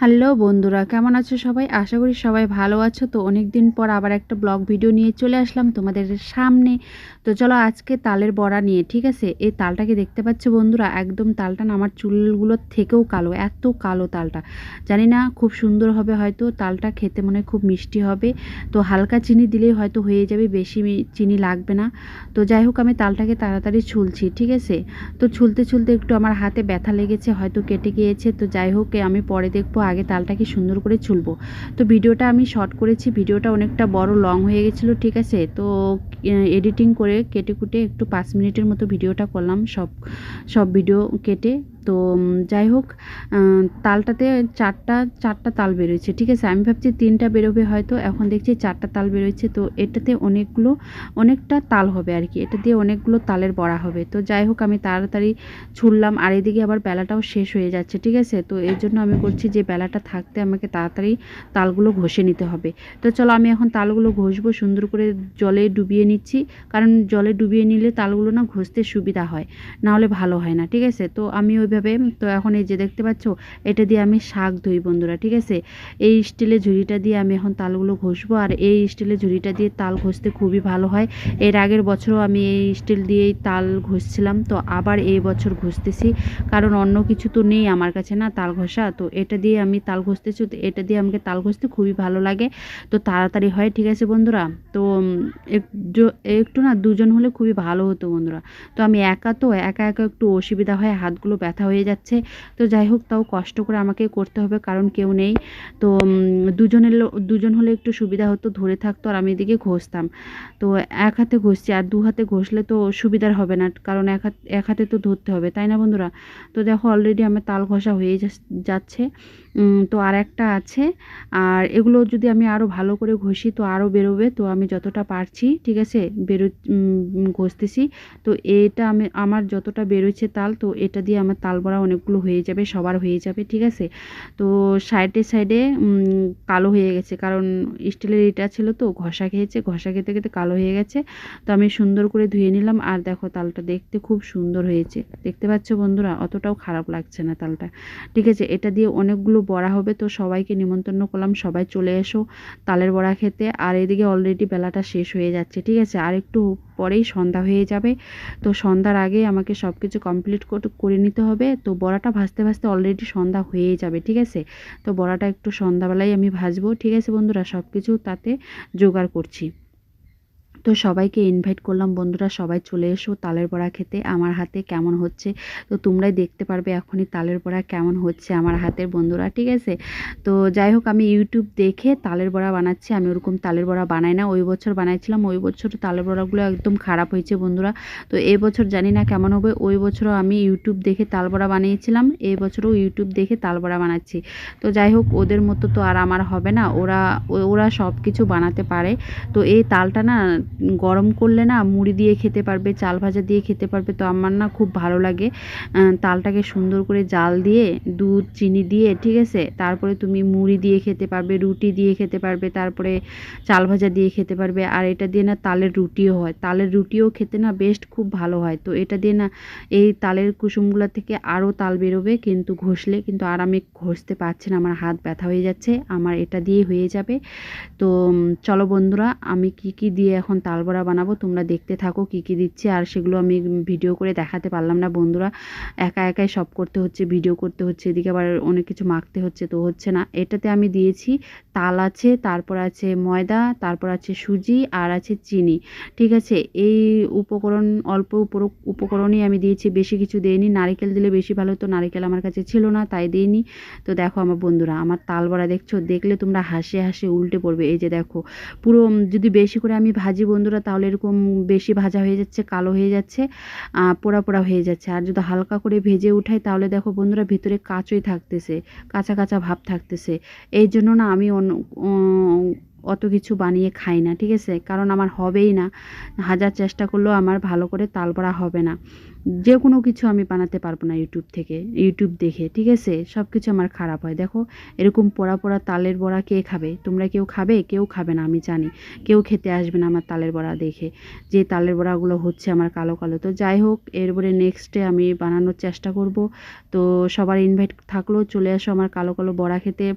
Hello বন্ধুরা, কেমন আছো সবাই? আশা করি সবাই ভালো আছো। তো অনেক দিন পর আবার একটা ব্লগ ভিডিও নিয়ে চলে আসলাম তোমাদের সামনে। তো চলো আজকে তালের বড়া নিয়ে, ঠিক আছে? এই তালটাকে দেখতে পাচ্ছ বন্ধুরা? একদম তালটা না, আমার চুলগুলোর থেকেও কালো, এত কালো তালটা। জানি না খুব সুন্দর হবে হয়তো, তালটা খেতে মনে খুব মিষ্টি হবে। তো হালকা চিনি দিলেই হয়তো হয়ে যাবে, বেশি চিনি লাগবে না। তো যাই হোক, আমি তালটাকে তাড়াতাড়ি ছুলছি, ঠিক আছে? তো ছুলতে ছুলতে একটু আমার হাতে ব্যথা লেগেছে, হয়তো কেটে গিয়েছে। তো যাই হোক, আমি পরে দেখব আগে তালটাকে সুন্দর করে ছুলবো তো ভিডিওটা আমি শর্ট করেছি, ভিডিওটা অনেকটা বড় লং হয়ে গেছিল, ঠিক আছে? তো এডিটিং করে কেটে কুটে একটু পাঁচ মিনিটের মতো ভিডিওটা করলাম, সব সব ভিডিও কেটে তো যাই হোক তালটাতে চারটা চারটা তাল বেরোচ্ছে ঠিক আছে? আমি ভাবছি তিনটা বেরোবে হয়তো, এখন দেখছি চারটা তাল বেরোচ্ছে তো এটাতে অনেকগুলো, অনেকটা তাল হবে আর কি। এটা দিয়ে অনেকগুলো তালের বড়া হবে। তো যাই হোক, আমি তাড়াতাড়ি ছুড়লাম, আর এদিকে আবার বেলাটাও শেষ হয়ে যাচ্ছে, ঠিক আছে? তো এর জন্য আমি করছি যে, বেলাটা থাকতে আমাকে তাড়াতাড়ি তালগুলো ঘষে নিতে হবে। তো চলো, আমি এখন তালগুলো ঘষবো, সুন্দর করে জলে ডুবিয়ে নিচ্ছি, কারণ জলে ডুবিয়ে নিলে তালগুলো না ঘষতে সুবিধা হয় না হলে ভালো হয় না, ঠিক আছে? তো আমি ওইভাবে তো এখন এই যে দেখতে পাচ্ছ, এটা দিয়ে আমি শাক ধুই বন্ধুরা, ঠিক আছে? এই স্টিলের ঝুড়িটা দিয়ে আমি এখন তালগুলো ঘষবো, আর এই স্টিলের ঝুড়িটা দিয়ে তাল ঘষতে খুবই ভালো হয়। এর আগের বছরও আমি এই স্টিল দিয়েই তাল ঘষছিলাম, তো আবার এই বছর ঘষতেছি, কারণ অন্য কিছু তো নেই আমার কাছে না তাল ঘষা, তো এটা দিয়ে আমি তাল ঘষতেছি, তো এটা দিয়ে আমাকে তাল ঘষতে খুবই ভালো লাগে, তো তাড়াতাড়ি হয়, ঠিক আছে বন্ধুরা? তো একটু- একটু না দুজন হলে খুবই ভালো হতো বন্ধুরা। তো আমি একা তো, একা একা একটু অসুবিধা হয়, হাতগুলো ব্যথা হয়ে যাচ্ছে। তো যাই হোক, তাও কষ্ট করে আমাকে করতে হবে, কারণ কেউ নেই। তো দুজনের দুজন হলে একটু সুবিধা হতো, ধরে থাকতো আর আমি এদিকে ঘষতাম। তো এক হাতে ঘষছি আর দু হাতে ঘষলে তো সুবিধার হবে না, কারণ এক হাত, এক হাতে তো ধরতে হবে, তাই না বন্ধুরা? তো দেখো অলরেডি আমার তাল ঘষা হয়ে যাচ্ছে। তো আর একটা আছে। আর এগুলো যদি আমি আরও ভালো করে ঘষি, তো আরও বেরোবে। তো আমি যতটা পারছি, ঠিক আছে, বেরো ঘষতেছি। তো এটা আমি, আমার যতটা বেরোচ্ছে তাল, তো এটা দিয়ে আমার তাল বড়া অনেকগুলো হয়ে যাবে, সবার হয়ে যাবে, ঠিক আছে। তো সাইডে সাইডে কালো হয়ে গেছে, কারণ স্টিলের এটা ছিল তো, ঘষা খেয়েছে, ঘষা খেতে খেতে কালো হয়ে গেছে। তো আমি সুন্দর করে ধুয়ে নিলাম, আর দেখো তালটা দেখতে খুব সুন্দর হয়েছে। দেখতে পাচ্ছ বন্ধুরা, অতটাও খারাপ লাগছে না তালটা, ঠিক আছে। এটা দিয়ে অনেকগুলো বড়া হবে, তো সবাইকে নিমন্ত্রণ করলাম, সবাই চলে এসো তালের বড়া খেতে। আর এদিকে অলরেডি বেলাটা শেষ হয়ে যাচ্ছে, ঠিক আছে? আর একটু পরেই সন্ধ্যা হয়ে যাবে। তো সন্ধ্যার আগে আমাকে সব কিছু কমপ্লিট করে নিতে হবে। তো বড়াটা ভাজতে ভাজতে অলরেডি সন্ধ্যা হয়ে যাবে, ঠিক আছে? তো বড়াটা একটু সন্ধ্যাবেলায় আমি ভাজবো, ঠিক আছে বন্ধুরা? সব কিছু তাতে জোগাড় করছি। তো সবাইকে ইনভাইট করলাম। বন্ধুরা, সবাই চলে এসো তালের বড়া খেতে। আমার হাতে কেমন হচ্ছে? তো তোমরাই দেখতে পারবে এখনই তালের বড়া কেমন হচ্ছে আমার হাতের বন্ধুরা, ঠিক আছে? তো যাই হোক, আমি ইউটিউব দেখে তালের বড়া বানাচ্ছি। আমি ওরকম তালের বড়া বানাই না। ওই বছর বানাইছিলাম, ওই বছর তালের বড়াগুলো একদম খারাপ হয়েছে বন্ধুরা। তো এই বছর জানি না কেমন হবে। ওই বছরও আমি ইউটিউব দেখে তাল বড়া বানিয়েছিলাম। এই বছরও ইউটিউব দেখে তাল বড়া বানাচ্ছি। তো যাই হোক, ওদের মতো তো আর আমার হবে না। ওরা ওরা সব কিছু বানাতে পারে। তো এই তালটা না গরম করলে না মুড়ি দিয়ে খেতে পারবে, চাল ভাজা দিয়ে খেতে পারবে। তো আমার না খুব ভালো লাগে। তালটাকে সুন্দর করে জাল দিয়ে, দুধ, চিনি দিয়ে, ঠিক আছে? তারপরে তুমি মুড়ি দিয়ে খেতে পারবে, রুটি দিয়ে খেতে পারবে, তারপরে চাল ভাজা দিয়ে খেতে পারবে। আর এটা দিয়ে না তালের রুটিও হয়। তালের রুটিও খেতে না বেস্ট খুব ভালো হয়। তো এটা দিয়ে না এই তালের কুসুমগুলো থেকে আরও তাল বেরোবে, কিন্তু ঘষলে, কিন্তু আর আমি ঘষতে পারছি না। আমার হাত ব্যথা হয়ে যাচ্ছে। আমার এটা দিয়ে হয়ে যাবে। তো চলো বন্ধুরা, আমি কি কি দিয়ে এখন তাল বড়া বানাবো, তোমরা দেখতে থাকো কি কি দিচ্ছি। আর সেগুলো আমি ভিডিও করে দেখাতে পারলাম না বন্ধুরা। একা একাই সব করতে হচ্ছে, ভিডিও করতে হচ্ছে, এদিকে আবার অনেক কিছু মাখতে হচ্ছে, তো হচ্ছে না। এটাতে আমি দিয়েছি তাল আছে, তারপর আছে ময়দা, তারপর আছে সুজি, আর আছে চিনি, ঠিক আছে? এই উপকরণ, অল্প উপকরণই আমি দিয়েছি, বেশি কিছু দিইনি। নারিকেল দিলে বেশি ভালো তো নারিকেল আমার কাছে ছিল না, তাই দিইনি। তো দেখো আমার বন্ধুরা, আমার তাল বড়া দেখছ? দেখলে তোমরা হাসে হাসে উল্টে পড়বে। এই যে দেখো, পুরো, যদি বেশি করে আমি ভাজি বন্ধুরা, তাহলে এরকম বেশি ভাজা হয়ে যাচ্ছে, কালো হয়ে যাচ্ছে পোড়া পোড়া হয়ে যাচ্ছে। আর যদি হালকা করে ভেজে উঠাই, তাহলে দেখো বন্ধুরা, ভিতরে কাঁচই থাকতেছে, কাঁচা কাঁচা ভাব থাকতেছে। এই জন্য না আমি অত কিছু বানিয়ে খাই না, ঠিক আছে? কারণ আমার হবেই না। হাজার চেষ্টা করলেও আমার ভালো করে তাল বড়া হবে না। যে কোনো কিছু আমি বানাতে পারব না ইউটিউব থেকে ইউটিউব দেখে, ঠিক আছে? সব কিছু আমার খারাপ হয়। দেখো, এরকম পোড়া পোড়া তালের বড়া কে খাবে? তোমরা কেউ খাবে? কেউ খাবে না, আমি জানি। কেউ খেতে আসবে না আমার তালের বড়া দেখে। যে তালের বড়াগুলো হচ্ছে আমার কালো কালো। তো যাই হোক, এরপরে নেক্সটে আমি বানানোর চেষ্টা করব। তো সবার ইনভাইট থাকল, চলে আসো আমার কালো কালো বড়া খেতে।